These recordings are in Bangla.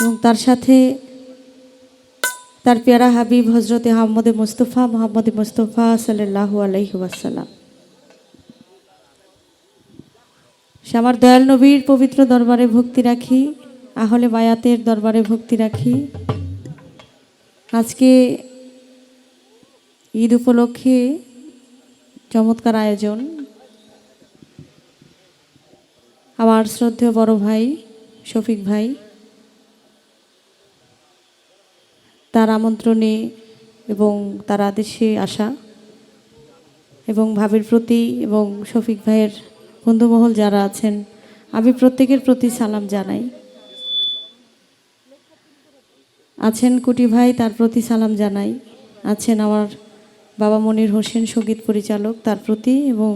এবং তার সাথে তার পেয়ারা হাবিব হজরতে আহমদে মুস্তফা, মোহাম্মদ মুস্তফা সাল্লাহ আলহি ওয়াসাল্লাম। সে আমার দয়াল নবীর পবিত্র দরবারে ভক্তি রাখি, আহলে বায়াতের দরবারে ভক্তি রাখি। আজকে ঈদ উপলক্ষে চমৎকার আয়োজন। আমার শ্রদ্ধেয় বড় ভাই শফিক ভাই তার আমন্ত্রণে এবং তার আদেশে আসা এবং ভাবির প্রতি এবং শফিক ভাইয়ের বন্ধুমহল যারা আছেন, আমি প্রত্যেকের প্রতি সালাম জানাই। আছেন কুটি ভাই, তার প্রতি সালাম জানাই। আছেন আমার বাবা মনির হোসেন, সংগীত পরিচালক, তার প্রতি এবং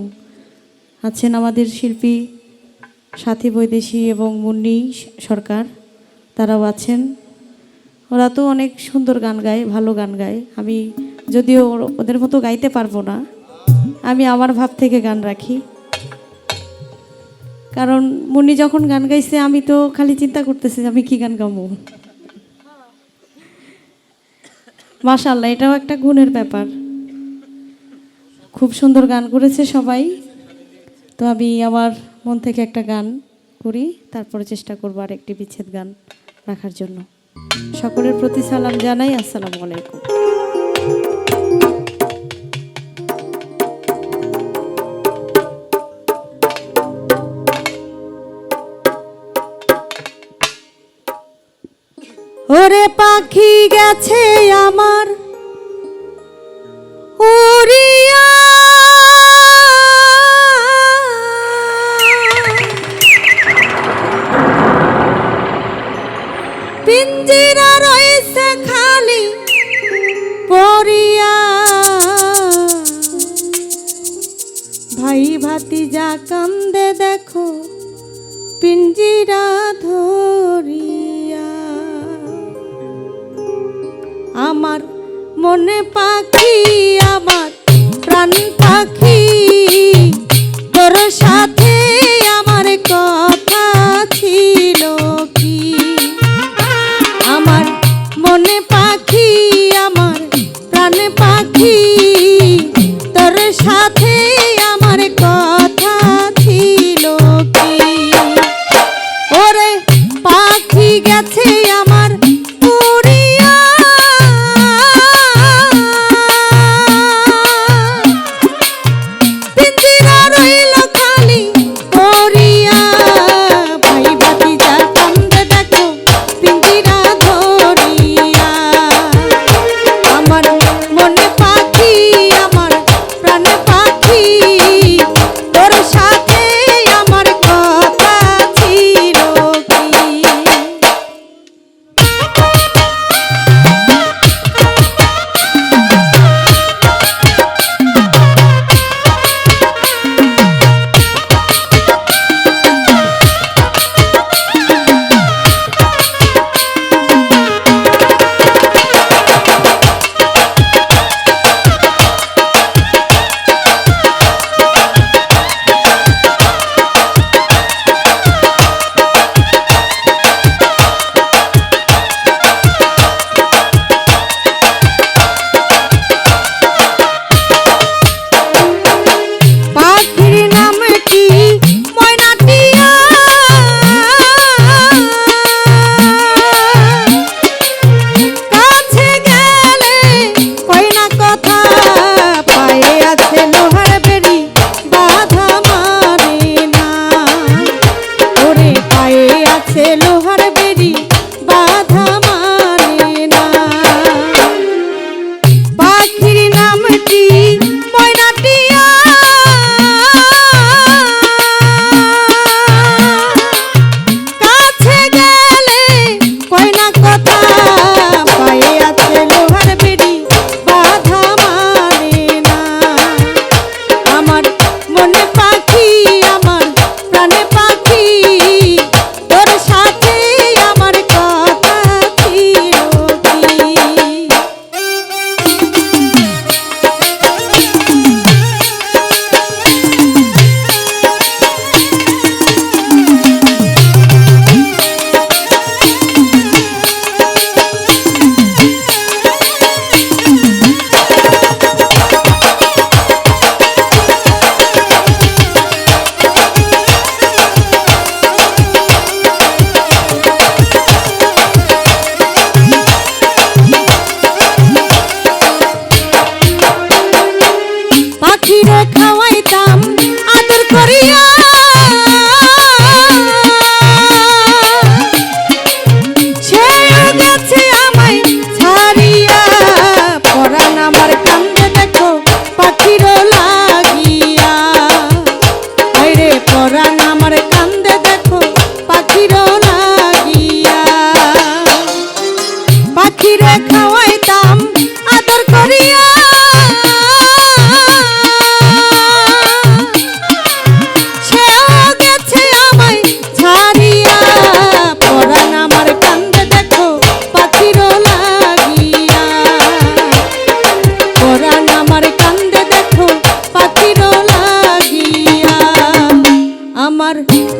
আছেন আমাদের শিল্পী সাথী বৈদেশী এবং মুন্নি সরকার, তারাও আছেন। ওরা তো অনেক সুন্দর গান গায়, ভালো গান গায়। আমি যদিও ওদের মতো গাইতে পারব না। আমি আমার ভাব থেকে গান রাখি। কারণ মুন্নি যখন গান গাইছে, আমি তো খালি চিন্তা করতেছি আমি কি গান গাবো। মাশাল্লাহ এটাও একটা গুণের ব্যাপার। খুব সুন্দর গান করেছে সবাই। তো আমি আমার মন থেকে একটা গান করি, তারপরে চেষ্টা করব আর একটি বিচ্ছেদ গান রাখার জন্য। সকলের প্রতি সালাম জানাই আসসালামু আলাইকুম। ওরে পাখি গেছে আমার। ভাই ভাতি যা কান্দে দেখো পিঞ্জিরা ধরিয়া। আমার মনে পাখি আমার প্রাণ পাখি।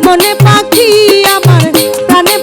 মনে পাখি আমার প্রাণে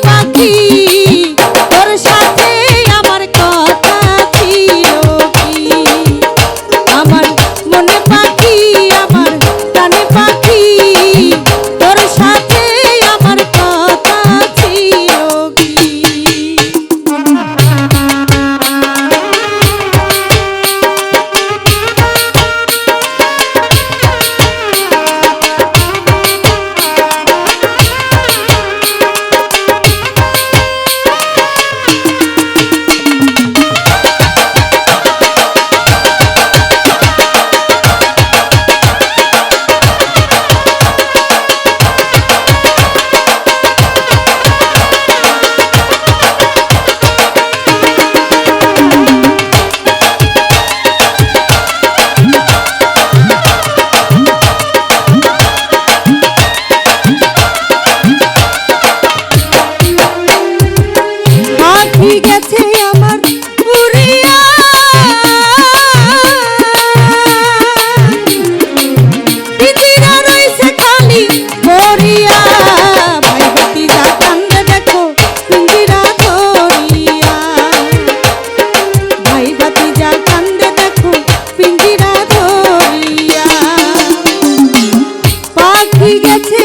we get to